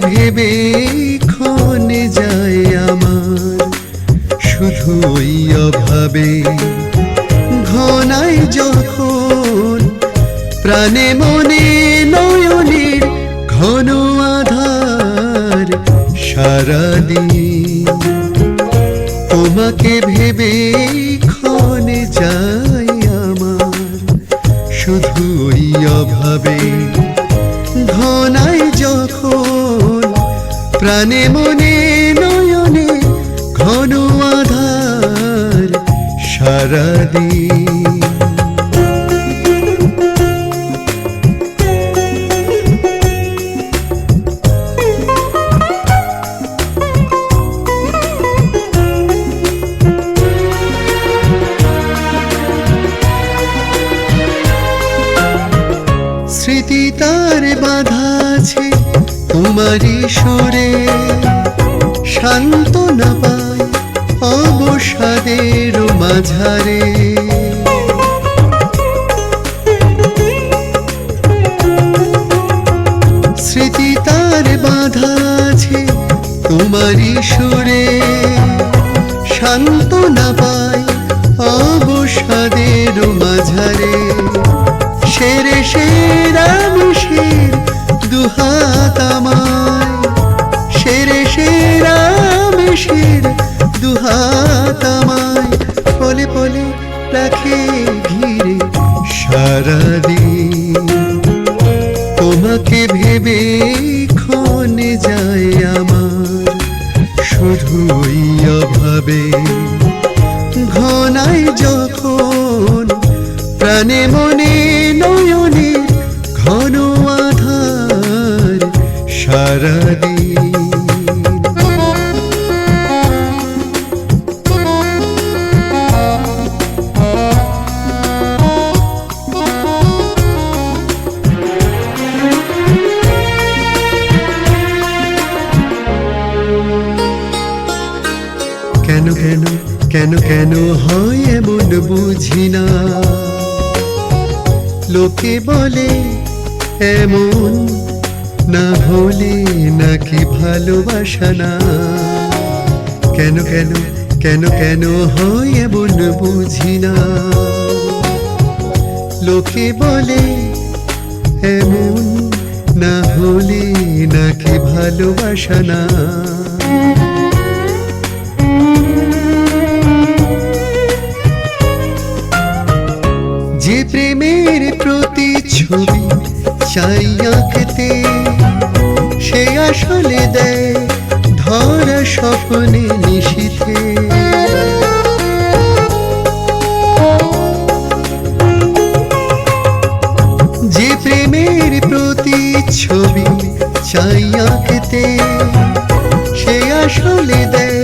ভেবে ক্ষণে যায় আমার। শুধু ওই অভাবে ঘনায় যখন প্রাণে মনে নয়নের ঘন আধার সারাদিন। তোমাকে ভেবে ক্ষণে যায় আমার। শুধু ওই অভাবে প্রাণে মনে নয়নে ঘন আধার সারাদিন তোমারই সুরে শান্ত না পায় অবসাদের মাঝারে। স্মৃতি তার বাধা আছে তোমারই সুরে। শান্ত না পায় অবসাদের মাঝারে। সেরে সেরাম আমার শুধু ওই অভাবে। ঘনাই যখন প্রাণে মনে নয়নে কেন কেন কেন হয় এমন বুঝি না? লোকে বলে এমন, না হলে নাকি ভালোবাসা না? কেন কেন কেন কেন হয় এমন বুঝি না? লোকে বলে এমন, না হলে নাকি ভালোবাসা না? যে প্রেমের প্রতি ছবি চাই আঁকতে, সে আসলে দেয় ধরা স্বপ্নে নিশিথে। যে প্রেমের প্রতি ছবি চাই আঁকতে, সে আসলে দেয়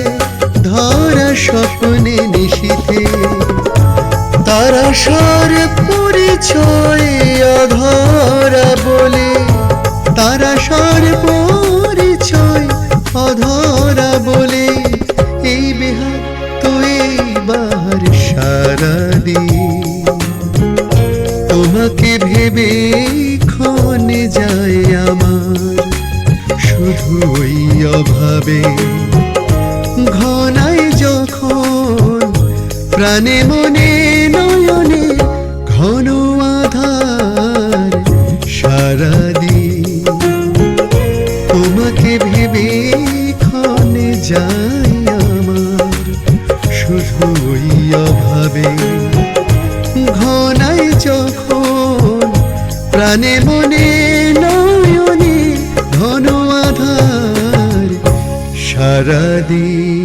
ধরা স্বপ্নে নিশিথে। তারা স্বর পরিচয় অধরা বলে তারা স্বর পরিচয় অধরা বলে, এই বেহার তো এই বাহার সারাদিন তোমাকে ভেবে ক্ষণে যায় আমার, শুধু ওই অভাবে। ঘনায় যখন প্রাণে মনে যায় আমার শুধু ওই অভাবে। ঘনায় যখন প্রাণে মনে নয়নে ঘন আধার সারাদিন